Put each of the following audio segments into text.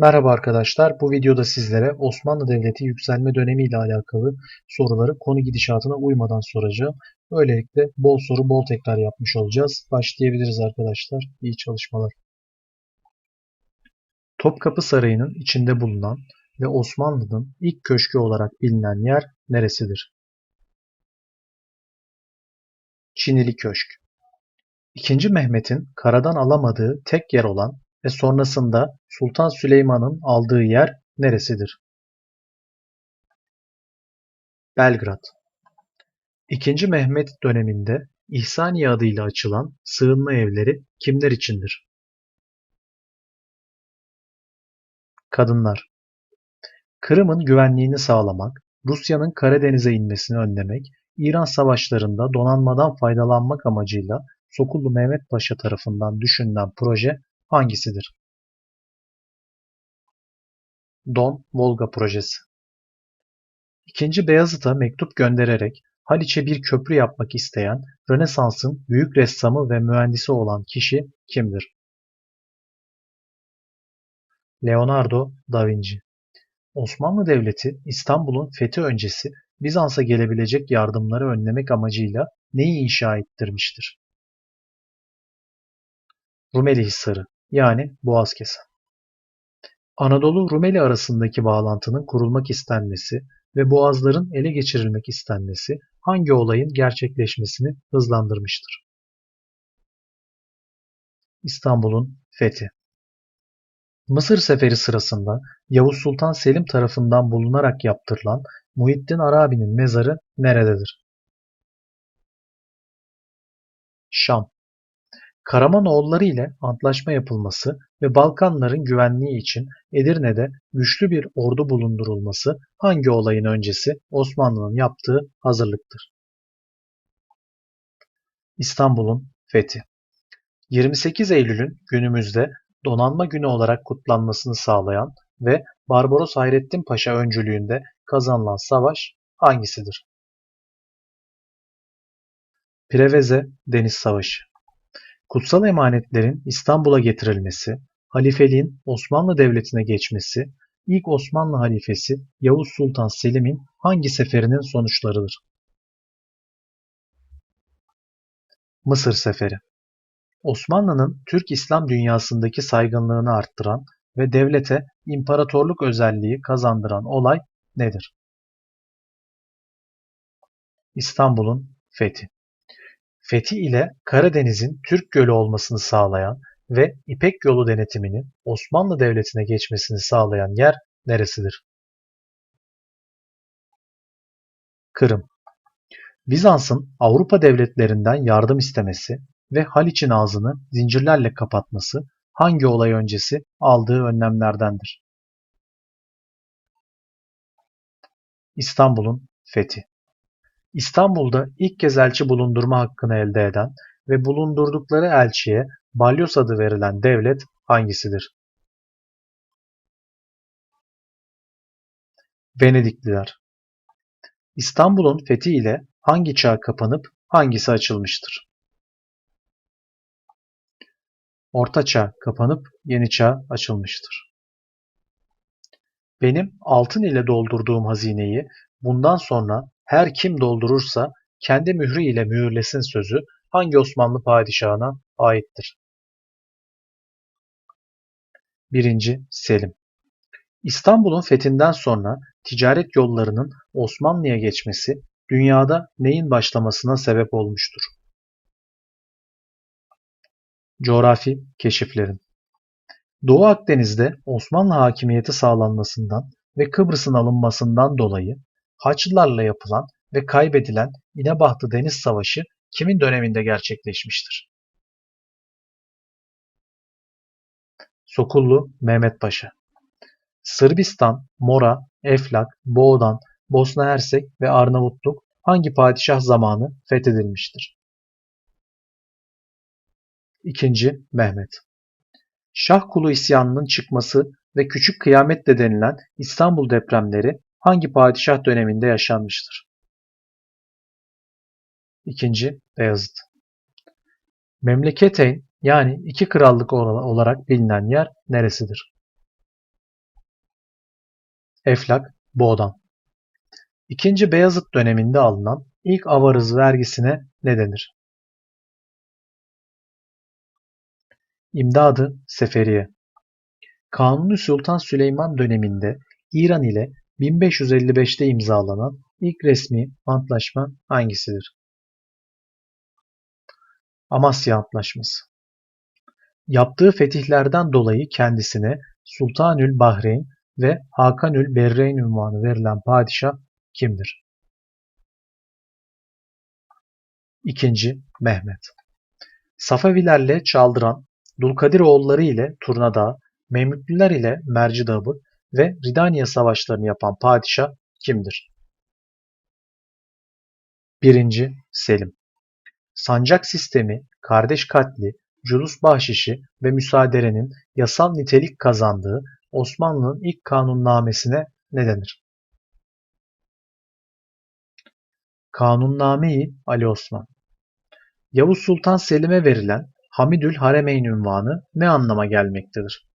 Merhaba arkadaşlar. Bu videoda sizlere Osmanlı Devleti yükselme dönemi ile alakalı soruları konu gidişatına uymadan soracağım. Böylelikle bol soru bol tekrar yapmış olacağız. Başlayabiliriz arkadaşlar. İyi çalışmalar. Topkapı Sarayı'nın içinde bulunan ve Osmanlı'nın ilk köşkü olarak bilinen yer neresidir? Çinili Köşk. İkinci Mehmet'in karadan alamadığı tek yer olan ve sonrasında Sultan Süleyman'ın aldığı yer neresidir? Belgrad. İkinci Mehmet döneminde İhsaniye adıyla açılan sığınma evleri kimler içindir? Kadınlar. Kırım'ın güvenliğini sağlamak, Rusya'nın Karadeniz'e inmesini önlemek, İran savaşlarında donanmadan faydalanmak amacıyla Sokullu Mehmet Paşa tarafından düşünülen proje hangisidir? Don Volga projesi. İkinci Beyazıt'a mektup göndererek Haliç'e bir köprü yapmak isteyen Rönesans'ın büyük ressamı ve mühendisi olan kişi kimdir? Leonardo da Vinci. Osmanlı Devleti İstanbul'un fethi öncesi Bizans'a gelebilecek yardımları önlemek amacıyla neyi inşa ettirmiştir? Rumeli Hisarı yani Boğazkesen. Anadolu-Rumeli arasındaki bağlantının kurulmak istenmesi ve boğazların ele geçirilmek istenmesi hangi olayın gerçekleşmesini hızlandırmıştır? İstanbul'un fethi. Mısır seferi sırasında Yavuz Sultan Selim tarafından bulunarak yaptırılan Muhittin Arabi'nin mezarı nerededir? Şam. Karamanoğulları ile antlaşma yapılması ve Balkanların güvenliği için Edirne'de güçlü bir ordu bulundurulması hangi olayın öncesi Osmanlı'nın yaptığı hazırlıktır? İstanbul'un fethi. 28 Eylül'ün günümüzde Donanma Günü olarak kutlanmasını sağlayan ve Barbaros Hayrettin Paşa öncülüğünde kazanılan savaş hangisidir? Preveze Deniz Savaşı Kutsal emanetlerin İstanbul'a getirilmesi, halifeliğin Osmanlı Devleti'ne geçmesi, ilk Osmanlı halifesi Yavuz Sultan Selim'in hangi seferinin sonuçlarıdır? Mısır Seferi Osmanlı'nın Türk İslam dünyasındaki saygınlığını arttıran ve devlete imparatorluk özelliği kazandıran olay nedir? İstanbul'un fethi. Fethi ile Karadeniz'in Türk Gölü olmasını sağlayan ve İpek Yolu denetiminin Osmanlı Devleti'ne geçmesini sağlayan yer neresidir? Kırım. Bizans'ın Avrupa devletlerinden yardım istemesi ve Haliç'in ağzını zincirlerle kapatması hangi olay öncesi aldığı önlemlerdendir? İstanbul'un fethi. İstanbul'da ilk kez elçi bulundurma hakkını elde eden ve bulundurdukları elçiye Balyos adı verilen devlet hangisidir? Venedikliler. İstanbul'un fethi ile hangi çağ kapanıp hangisi açılmıştır? Orta Çağ kapanıp Yeni Çağ açılmıştır. Benim altın ile doldurduğum hazineyi bundan sonra her kim doldurursa kendi mührü ile mühürlesin sözü hangi Osmanlı padişahına aittir? 1. Selim İstanbul'un fethinden sonra ticaret yollarının Osmanlı'ya geçmesi dünyada neyin başlamasına sebep olmuştur? Coğrafi keşiflerin Doğu Akdeniz'de Osmanlı hakimiyeti sağlanmasından ve Kıbrıs'ın alınmasından dolayı Haçlılarla yapılan ve kaybedilen İnebahtı Deniz Savaşı kimin döneminde gerçekleşmiştir? Sokullu Mehmet Paşa Sırbistan, Mora, Eflak, Boğdan, Bosna Hersek ve Arnavutluk hangi padişah zamanı fethedilmiştir? 2. Mehmet Şah Kulu isyanının çıkması ve Küçük Kıyamet de denilen İstanbul depremleri hangi padişah döneminde yaşanmıştır? İkinci Beyazıt Memleketeyn yani iki krallık olarak bilinen yer neresidir? Eflak, Boğdan. İkinci Beyazıt döneminde alınan ilk avarız vergisine ne denir? İmdadı Seferiye. Kanuni Sultan Süleyman döneminde İran ile 1555'te imzalanan ilk resmi antlaşma hangisidir? Amasya Antlaşması. Yaptığı fetihlerden dolayı kendisine Sultanül Bahreyn ve Hakanül Berreyn unvanı verilen padişah kimdir? İkinci Mehmet. Safevilerle Çaldıran, Dulkadiroğulları ile Turnadağ, Memlükliler ile Mercidabı ve Ridaniye savaşlarını yapan padişah kimdir? 1. Selim Sancak sistemi, kardeş katli, culus bahşişi ve müsaaderenin yasal nitelik kazandığı Osmanlı'nın ilk kanunnamesine ne denir? Kanunname-i Ali Osman Yavuz Sultan Selim'e verilen Hamidül Haremeyn unvanı ne anlama gelmektedir?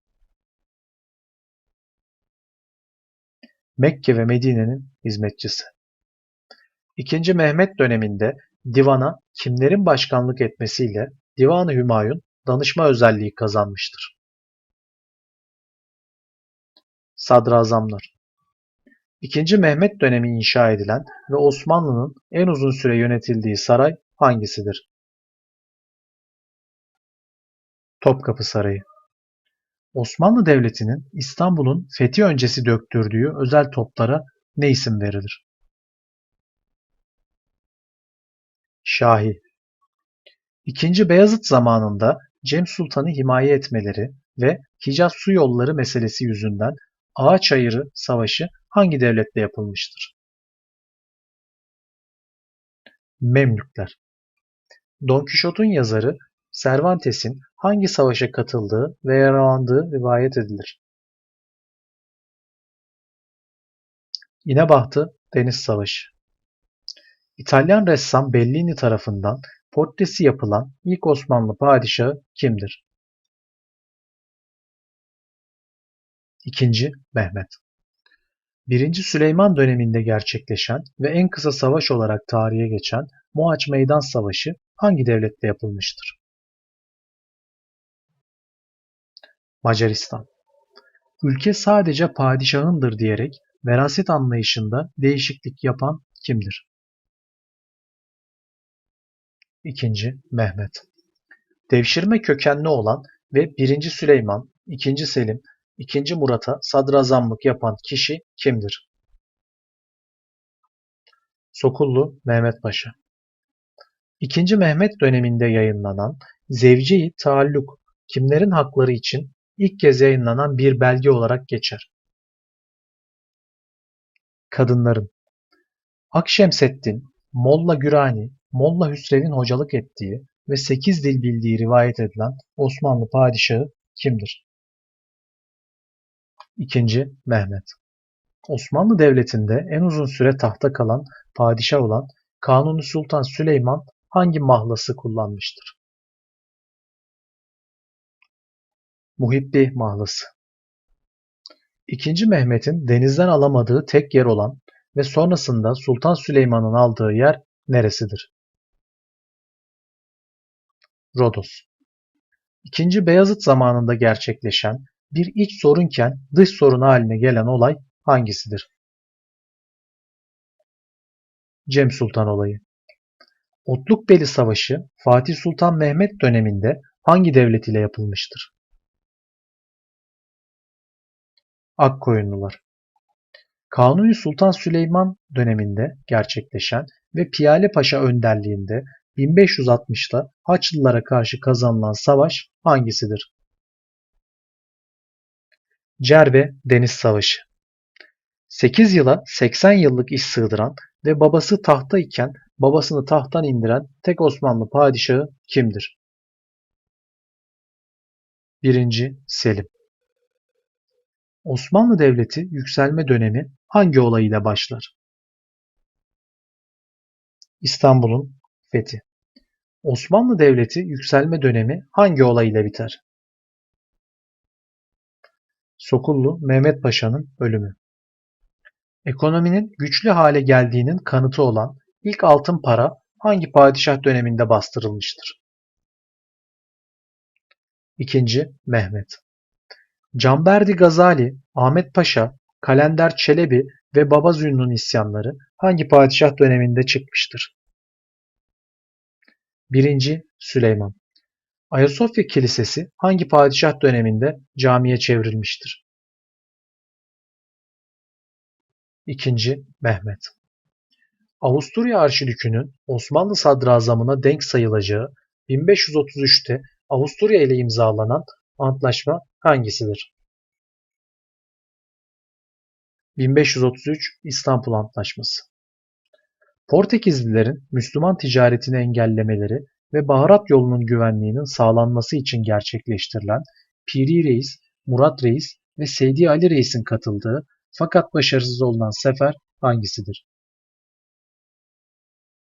Mekke ve Medine'nin hizmetçisi. İkinci Mehmet döneminde divana kimlerin başkanlık etmesiyle Divan-ı Hümayun danışma özelliği kazanmıştır? Sadrazamlar İkinci Mehmet dönemi inşa edilen ve Osmanlı'nın en uzun süre yönetildiği saray hangisidir? Topkapı Sarayı Osmanlı Devleti'nin İstanbul'un fethi öncesi döktürdüğü özel toplara ne isim verilir? Şahi İkinci Beyazıt zamanında Cem Sultan'ı himaye etmeleri ve Hicaz su yolları meselesi yüzünden Ağaçayırı Savaşı hangi devletle yapılmıştır? Memlükler Don Quixote'un yazarı Cervantes'in hangi savaşa katıldığı ve yaralandığı rivayet edilir. İnebahtı Deniz Savaşı İtalyan ressam Bellini tarafından portresi yapılan ilk Osmanlı padişahı kimdir? İkinci Mehmet Birinci Süleyman döneminde gerçekleşen ve en kısa savaş olarak tarihe geçen Mohaç Meydan Savaşı hangi devletle yapılmıştır? Macaristan Ülke sadece padişahındır diyerek veraset anlayışında değişiklik yapan kimdir? İkinci Mehmet Devşirme kökenli olan ve 1. Süleyman, 2. Selim, 2. Murat'a sadrazamlık yapan kişi kimdir? Sokullu Mehmet Paşa 2. Mehmet döneminde yayınlanan Zevci-i Taalluk kimlerin hakları için ilk kez yayınlanan bir belge olarak geçer. Kadınların Akşemseddin, Molla Gürani, Molla Hüsrev'in hocalık ettiği ve sekiz dil bildiği rivayet edilen Osmanlı padişahı kimdir? İkinci Mehmet Osmanlı Devleti'nde en uzun süre tahta kalan padişah olan Kanuni Sultan Süleyman hangi mahlası kullanmıştır? Muhibbi Mahlası İkinci Mehmet'in denizden alamadığı tek yer olan ve sonrasında Sultan Süleyman'ın aldığı yer neresidir? Rodos İkinci Beyazıt zamanında gerçekleşen bir iç sorunken dış sorun haline gelen olay hangisidir? Cem Sultan olayı Otlukbeli Savaşı Fatih Sultan Mehmet döneminde hangi devlet ile yapılmıştır? Akkoyunlular Kanuni Sultan Süleyman döneminde gerçekleşen ve Piyale Paşa önderliğinde 1560'da Haçlılara karşı kazanılan savaş hangisidir? Cerbe Deniz Savaşı 8 yıla 80 yıllık iş sığdıran ve babası tahta iken babasını tahttan indiren tek Osmanlı padişahı kimdir? 1. Selim Osmanlı Devleti yükselme dönemi hangi olay ile başlar? İstanbul'un fethi. Osmanlı Devleti yükselme dönemi hangi olay ile biter? Sokullu Mehmet Paşa'nın ölümü. Ekonominin güçlü hale geldiğinin kanıtı olan ilk altın para hangi padişah döneminde bastırılmıştır? 2. Mehmet Canberdi Gazali, Ahmet Paşa, Kalender Çelebi ve Baba Zünnun isyanları hangi padişah döneminde çıkmıştır? 1. Süleyman Ayasofya Kilisesi hangi padişah döneminde camiye çevrilmiştir? 2. Mehmet Avusturya Arşidükü'nün Osmanlı sadrazamına denk sayılacağı 1533'te Avusturya ile imzalanan antlaşma hangisidir? 1533 İstanbul Antlaşması Portekizlilerin Müslüman ticaretini engellemeleri ve baharat yolunun güvenliğinin sağlanması için gerçekleştirilen Piri Reis, Murat Reis ve Seydi Ali Reis'in katıldığı fakat başarısız olan sefer hangisidir?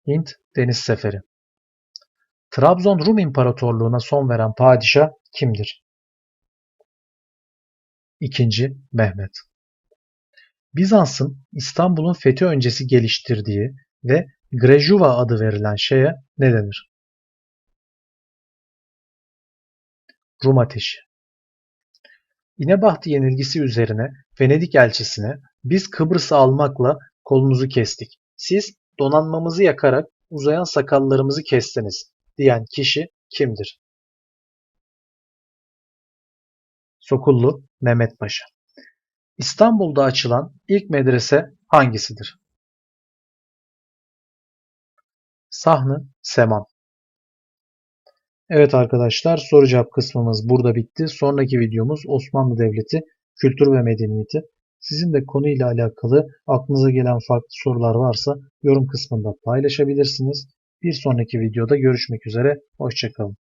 Hint Deniz Seferi Trabzon Rum İmparatorluğu'na son veren padişah kimdir? 2. Mehmet Bizans'ın İstanbul'un fethi öncesi geliştirdiği ve Grejuva adı verilen şeye ne denir? Rum ateşi. İnebahtı yenilgisi üzerine Venedik elçisine biz Kıbrıs'ı almakla kolunuzu kestik. Siz donanmamızı yakarak uzayan sakallarımızı kestiniz diyen kişi kimdir? Sokullu Mehmet Paşa İstanbul'da açılan ilk medrese hangisidir? Sahn-ı Seman Evet arkadaşlar soru cevap kısmımız burada bitti. Sonraki videomuz Osmanlı Devleti kültür ve medeniyeti. Sizin de konuyla alakalı aklınıza gelen farklı sorular varsa yorum kısmında paylaşabilirsiniz. Bir sonraki videoda görüşmek üzere. Hoşçakalın.